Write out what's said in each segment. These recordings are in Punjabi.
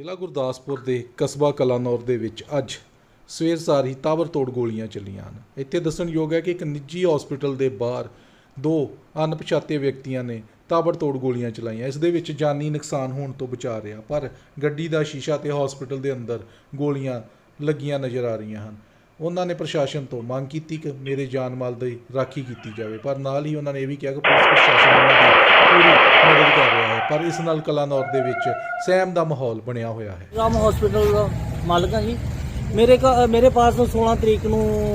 ਜ਼ਿਲ੍ਹਾ ਗੁਰਦਾਸਪੁਰ ਦੇ ਕਸਬਾ ਕਲਾਨੌਰ ਦੇ ਵਿੱਚ ਅੱਜ ਸਵੇਰ ਸਾਰ ਹੀ ਤਾਬੜਤੋੜ ਗੋਲੀਆਂ ਚੱਲੀਆਂ ਹਨ। ਇੱਥੇ ਦੱਸਣਯੋਗ ਹੈ ਕਿ ਇੱਕ ਨਿੱਜੀ ਹਸਪੀਟਲ ਦੇ ਬਾਹਰ ਦੋ ਅਣਪਛਾਤੇ ਵਿਅਕਤੀਆਂ ਨੇ ਤਾਬੜਤੋੜ ਗੋਲੀਆਂ ਚਲਾਈਆਂ। ਇਸ ਦੇ ਵਿੱਚ ਜਾਨੀ ਨੁਕਸਾਨ ਹੋਣ ਤੋਂ ਬਚਾ ਰਿਹਾ, ਪਰ ਗੱਡੀ ਦਾ ਸ਼ੀਸ਼ਾ ਤੇ ਹਸਪੀਟਲ ਦੇ ਅੰਦਰ ਗੋਲੀਆਂ ਲੱਗੀਆਂ ਨਜ਼ਰ ਆ ਰਹੀਆਂ ਹਨ। ਉਹਨਾਂ ਨੇ ਪ੍ਰਸ਼ਾਸਨ ਤੋਂ ਮੰਗ ਕੀਤੀ ਕਿ ਮੇਰੇ ਜਾਨ ਮਾਲ ਦੀ ਰਾਖੀ ਕੀਤੀ ਜਾਵੇ। ਪਰ ਨਾਲ ਹੀ ਉਹਨਾਂ ਨੇ ਇਹ ਵੀ ਕਿਹਾ ਕਿ ਪੁਲਿਸ ਪ੍ਰਸ਼ਾਸਨ ਉਹਨਾਂ ਦੀ ਪੂਰੀ ਮਦਦ ਕਰ ਰਿਹਾ ਹੈ। ਪਰ ਇਸ ਨਾਲ ਕਲਾਨੌਰ ਦੇ ਵਿੱਚ ਸਹਿਮ ਦਾ ਮਾਹੌਲ ਬਣਿਆ ਹੋਇਆ ਹੈ। ਰਾਮ ਹਸਪੀਟਲ ਦਾ ਮਾਲਕ ਹਾਂ ਜੀ। ਮੇਰੇ ਕਾ- ਮੇਰੇ ਪਾਸ 16 ਤਰੀਕ ਨੂੰ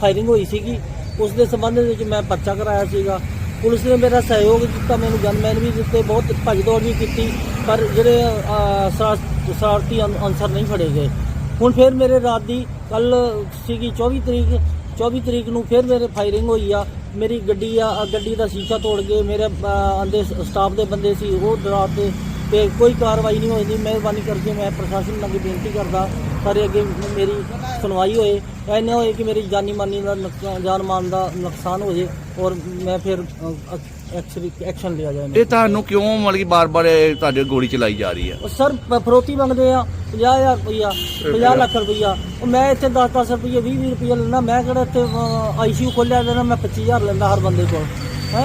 ਫਾਇਰਿੰਗ ਹੋਈ ਸੀਗੀ। ਉਸ ਦੇ ਸੰਬੰਧ ਵਿੱਚ ਮੈਂ ਪਰਚਾ ਕਰਾਇਆ ਸੀਗਾ। ਪੁਲਿਸ ਨੇ ਮੇਰਾ ਸਹਿਯੋਗ ਦਿੱਤਾ ਮੈਨੂੰ ਗਨਮੈਨ ਵੀ ਦਿੱਤੇ ਬਹੁਤ ਭੱਜ ਦੌੜ ਵੀ ਕੀਤੀ। ਪਰ ਜਿਹੜੇ ਅਹ, ਅਨਸਰ ਨਹੀਂ ਫੜੇ ਗਏ। ਹੁਣ ਫਿਰ ਮੇਰੇ ਰਾਤ ਦੀ ਕੱਲ ਸੀਗੀ 24 ਤਰੀਕ 24 ਤਰੀਕ ਨੂੰ ਫਿਰ ਮੇਰੇ ਫਾਇਰਿੰਗ ਹੋਈ ਆ। ਮੇਰੀ ਗੱਡੀ ਆ ਗੱਡੀ ਦਾ ਸ਼ੀਸ਼ਾ ਤੋੜ ਕੇ ਮੇਰੇ ਅ, ਅੰਦੇ ਸਟਾਫ ਦੇ ਬੰਦੇ ਸੀ ਉਹ ਡਰਾਤੇ ਤੇ ਕੋਈ ਕਾਰਵਾਈ ਨਹੀਂ ਹੋਈ ਮਿਹਰਬਾਨੀ ਕਰਕੇ ਮੈਂ ਪ੍ਰਸ਼ਾਸਨ ਨੂੰ ਅੱਗੇ ਬੇਨਤੀ ਕਰਦਾ ਸਾਰੇ ਅੱਗੇ ਮੇਰੀ ਸੁਣਵਾਈ ਹੋਏ ਐਨੇ ਹੋਏ ਕਿ ਮੇਰੀ ਜਾਨੀ ਮਾਨੀ ਦਾ ਨੁਕਸਾਨ ਜਾਨ ਮਾਨ ਦਾ ਨੁਕਸਾਨ ਹੋ ਜੇ ਔਰ ਮੈਂ ਫਿਰ ਐਕਸ਼ਨ ਲਿਆ ਜਾਏ। ਇਹ ਤੁਹਾਨੂੰ ਕਿਉਂ ਮਤਲਬ ਕਿ ਬਾਰ-ਬਾਰ ਇਹ ਤੁਹਾਡੇ ਗੋਲੀ ਚਲਾਈ ਜਾ ਰਹੀ ਹੈ ਸਰ ਫਰੋਤੀ ਮੰਗਦੇ ਆ 50000 ਰੁਪਈਆ 50 ਲੱਖ ਰੁਪਈਆ ਉਹ ਮੈਂ ਇੱਥੇ 10-10 ਰੁਪਈਏ 20-20 ਰੁਪਈਆ ਲੈਣਾ ਮੈਂ ਕਿਹੜਾ ਇੱਥੇ ਆਈਸੀਯੂ ਖੋਲਿਆ ਦੇਣਾ ਮੈਂ 25000 ਲੈਂਦਾ ਹਰ ਬੰਦੇ ਕੋਲ ਹੈ?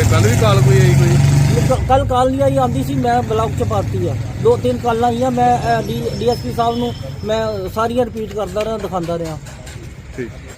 ਕੱਲ ਵੀ ਕਾਲ ਕੋਈ ਆਈ ਕੋਈ? ਕੱਲ ਕਾਲ ਨਹੀਂ ਆਈ ਆਂਦੀ ਸੀ ਮੈਂ ਬਲੌਕ ਚ ਪਾਤੀ ਆ। ਦੋ ਤਿੰਨ ਕਾਲਾਂ ਆਈਆਂ ਮੈਂ ਡੀਐਸਪੀ ਸਾਹਿਬ ਨੂੰ ਮੈਂ ਸਾਰੀਆਂ ਰਿਪੀਟ ਕਰਦਾ ਰਿਹਾ ਦਿਖਾਉਂਦਾ ਰਿਹਾ। ਠੀਕ।